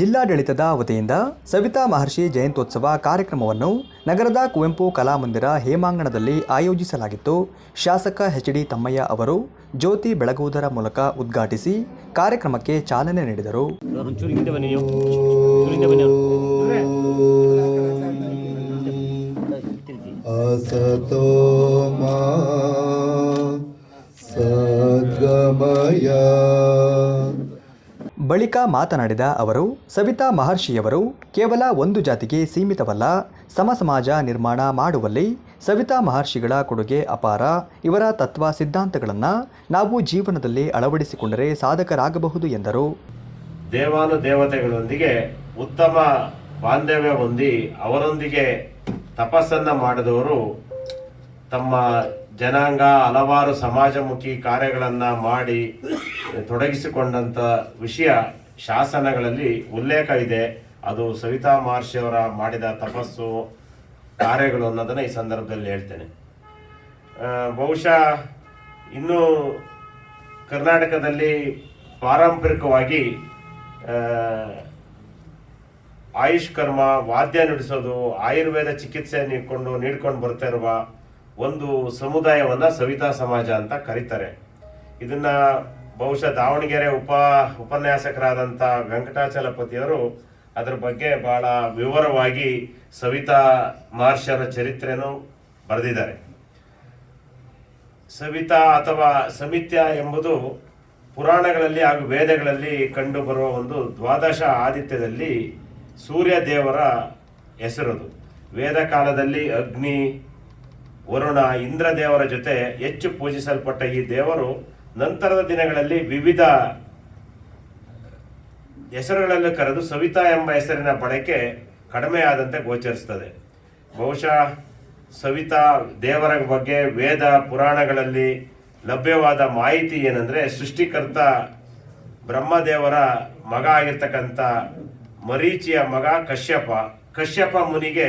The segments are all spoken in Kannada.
ಜಿಲ್ಲಾಡಳಿತದ ವತಿಯಿಂದ ಸವಿತಾ ಮಹರ್ಷಿ ಜಯಂತ್ಯೋತ್ಸವ ಕಾರ್ಯಕ್ರಮವನ್ನು ನಗರದ ಕುವೆಂಪು ಕಲಾಮಂದಿರ ಹೇಮಾಂಗಣದಲ್ಲಿ ಆಯೋಜಿಸಲಾಗಿತ್ತು. ಶಾಸಕ ಎಚ್ ಡಿ ತಮ್ಮಯ್ಯ ಅವರು ಜ್ಯೋತಿ ಬೆಳಗುವುದರ ಮೂಲಕ ಉದ್ಘಾಟಿಸಿ ಕಾರ್ಯಕ್ರಮಕ್ಕೆ ಚಾಲನೆ ನೀಡಿದರು. ಬಳಿಕ ಮಾತನಾಡಿದ ಅವರು, ಸವಿತಾ ಮಹರ್ಷಿಯವರು ಕೇವಲ ಒಂದು ಜಾತಿಗೆ ಸೀಮಿತವಲ್ಲ ಸಮ ಸಮಾಜ ನಿರ್ಮಾಣ ಮಾಡುವಲ್ಲಿ ಸವಿತಾ ಮಹರ್ಷಿಗಳ ಕೊಡುಗೆ ಅಪಾರ. ಇವರ ತತ್ವ ಸಿದ್ಧಾಂತಗಳನ್ನು ನಾವು ಜೀವನದಲ್ಲಿ ಅಳವಡಿಸಿಕೊಂಡರೆ ಸಾಧಕರಾಗಬಹುದು ಎಂದರು. ದೇವಾನು ದೇವತೆಗಳೊಂದಿಗೆ ಉತ್ತಮ ಬಾಂಧವ್ಯ ಹೊಂದಿ ಅವರೊಂದಿಗೆ ತಪಸ್ಸನ್ನು ಮಾಡಿದವರು ತಮ್ಮ ಜನಾಂಗ ಹಲವಾರು ಸಮಾಜಮುಖಿ ಕಾರ್ಯಗಳನ್ನು ಮಾಡಿ ತೊಡಗಿಸಿಕೊಂಡಂತ ವಿಷಯ ಶಾಸನಗಳಲ್ಲಿ ಉಲ್ಲೇಖ ಇದೆ. ಅದು ಸವಿತಾ ಮಹರ್ಷಿಯವರ ಮಾಡಿದ ತಪಸ್ಸು, ಕಾರ್ಯಗಳು ಅನ್ನೋದನ್ನ ಈ ಸಂದರ್ಭದಲ್ಲಿ ಹೇಳ್ತೇನೆ. ಬಹುಶಃ ಇನ್ನು ಕರ್ನಾಟಕದಲ್ಲಿ ಪಾರಂಪರಿಕವಾಗಿ ಆಯುಷ್ ಕರ್ಮ ವಾದ್ಯ ನುಡಿಸೋದು, ಆಯುರ್ವೇದ ಚಿಕಿತ್ಸೆ ನೀಡಿಕೊಂಡು ನೀಡ್ಕೊಂಡು ಬರ್ತಾ ಇರುವ ಒಂದು ಸಮುದಾಯವನ್ನ ಸವಿತಾ ಸಮಾಜ ಅಂತ ಕರೀತಾರೆ. ಇದನ್ನ ಬಹುಶಃ ದಾವಣಗೆರೆ ಉಪ ಉಪನ್ಯಾಸಕರಾದಂಥ ವೆಂಕಟಾಚಲಪತಿಯವರು ಅದರ ಬಗ್ಗೆ ಬಹಳ ವಿವರವಾಗಿ ಸವಿತಾ ಮಹರ್ಷರ ಚರಿತ್ರೆಯನ್ನು ಬರೆದಿದ್ದಾರೆ. ಸವಿತಾ ಅಥವಾ ಸಮಿತ್ಯ ಎಂಬುದು ಪುರಾಣಗಳಲ್ಲಿ ಹಾಗೂ ವೇದಗಳಲ್ಲಿ ಕಂಡುಬರುವ ಒಂದು ದ್ವಾದಶ ಆದಿತ್ಯದಲ್ಲಿ ಸೂರ್ಯ ದೇವರ ಹೆಸರದು. ವೇದ ಕಾಲದಲ್ಲಿ ಅಗ್ನಿ, ವರುಣ ಇಂದ್ರ ದೇವರ ಜೊತೆ ಹೆಚ್ಚು ಪೂಜಿಸಲ್ಪಟ್ಟ ಈ ದೇವರು ನಂತರದ ದಿನಗಳಲ್ಲಿ ವಿವಿಧ ಹೆಸರುಗಳನ್ನು ಕರೆದು ಸವಿತಾ ಎಂಬ ಹೆಸರಿನ ಬಳಕೆ ಕಡಿಮೆಯಾದಂತೆ ಗೋಚರಿಸುತ್ತದೆ. ಬಹುಶಃ ಸವಿತಾ ದೇವರ ಬಗ್ಗೆ ವೇದ ಪುರಾಣಗಳಲ್ಲಿ ಲಭ್ಯವಾದ ಮಾಹಿತಿ ಏನಂದ್ರೆ ಸೃಷ್ಟಿಕರ್ತ ಬ್ರಹ್ಮದೇವರ ಮಗ ಆಗಿರ್ತಕ್ಕಂಥ ಮರೀಚಿಯ ಮಗ ಕಶ್ಯಪ. ಕಶ್ಯಪ ಮುನಿಗೆ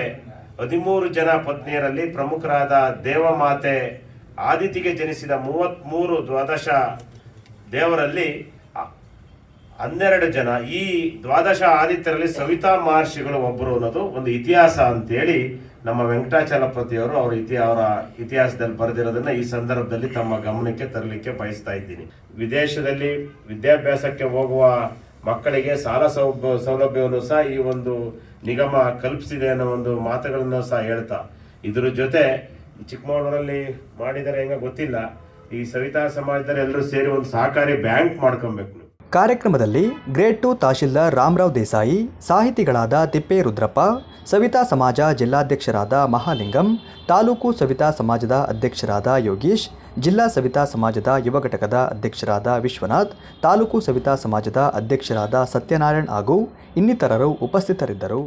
ಹದಿಮೂರು ಜನ ಪತ್ನಿಯರಲ್ಲಿ ಪ್ರಮುಖರಾದ ದೇವಮಾತೆ ಆದಿತಿಗೆ ಜನಿಸಿದ ಮೂವತ್ಮೂರು ದ್ವಾದಶ ದೇವರಲ್ಲಿ ಹನ್ನೆರಡು ಜನ. ಈ ದ್ವಾದಶ ಆದಿತ್ಯರಲ್ಲಿ ಸವಿತಾ ಮಹರ್ಷಿಗಳು ಒಬ್ಬರು ಅನ್ನೋದು ಒಂದು ಇತಿಹಾಸ ಅಂತೇಳಿ ನಮ್ಮ ವೆಂಕಟಾಚಲಪತಿಯವರು ಅವರ ಇತಿ ಅವರ ಇತಿಹಾಸದಲ್ಲಿ ಬರೆದಿರೋದನ್ನ ಈ ಸಂದರ್ಭದಲ್ಲಿ ತಮ್ಮ ಗಮನಕ್ಕೆ ತರಲಿಕ್ಕೆ ಬಯಸ್ತಾ ಇದ್ದೀನಿ. ವಿದೇಶದಲ್ಲಿ ವಿದ್ಯಾಭ್ಯಾಸಕ್ಕೆ ಹೋಗುವ ಮಕ್ಕಳಿಗೆ ಸಾಲ ಸೌಭ ಸೌಲಭ್ಯವನ್ನು ಸಹ ಈ ಒಂದು ನಿಗಮ ಕಲ್ಪಿಸಿದೆ ಅನ್ನೋ ಒಂದು ಮಾತುಗಳನ್ನು ಸಹ ಹೇಳ್ತಾ. ಇದರ ಜೊತೆ ಚಿಕ್ಕಮಗಳೂರಲ್ಲಿ ಮಾಡಿದರೆ ಹೆಂಗ ಗೊತ್ತಿಲ್ಲ. ಈ ಸವಿತಾ ಸಮಾಜದಲ್ಲಿ ಎಲ್ಲರೂ ಸೇರಿ ಒಂದು ಸಹಕಾರಿ ಬ್ಯಾಂಕ್ ಮಾಡ್ಕೊಬೇಕು. ಕಾರ್ಯಕ್ರಮದಲ್ಲಿ ಗ್ರೇಡ್ ಟು ತಹಶೀಲ್ದಾರ್ ರಾಮರಾವ್ ದೇಸಾಯಿ, ಸಾಹಿತಿಗಳಾದ ತಿಪ್ಪೆ ರುದ್ರಪ್ಪ ಸವಿತಾ ಸಮಾಜ ಜಿಲ್ಲಾಧ್ಯಕ್ಷರಾದ ಮಹಾಲಿಂಗಂ, ತಾಲೂಕು ಸವಿತಾ ಸಮಾಜದ ಅಧ್ಯಕ್ಷರಾದ ಯೋಗೀಶ್, ಜಿಲ್ಲಾ ಸವಿತಾ ಸಮಾಜದ ಯುವ ಘಟಕದ ಅಧ್ಯಕ್ಷರಾದ ವಿಶ್ವನಾಥ್, ತಾಲೂಕು ಸವಿತಾ ಸಮಾಜದ ಅಧ್ಯಕ್ಷರಾದ ಸತ್ಯನಾರಾಯಣ್ ಹಾಗೂ ಇನ್ನಿತರರು ಉಪಸ್ಥಿತರಿದ್ದರು.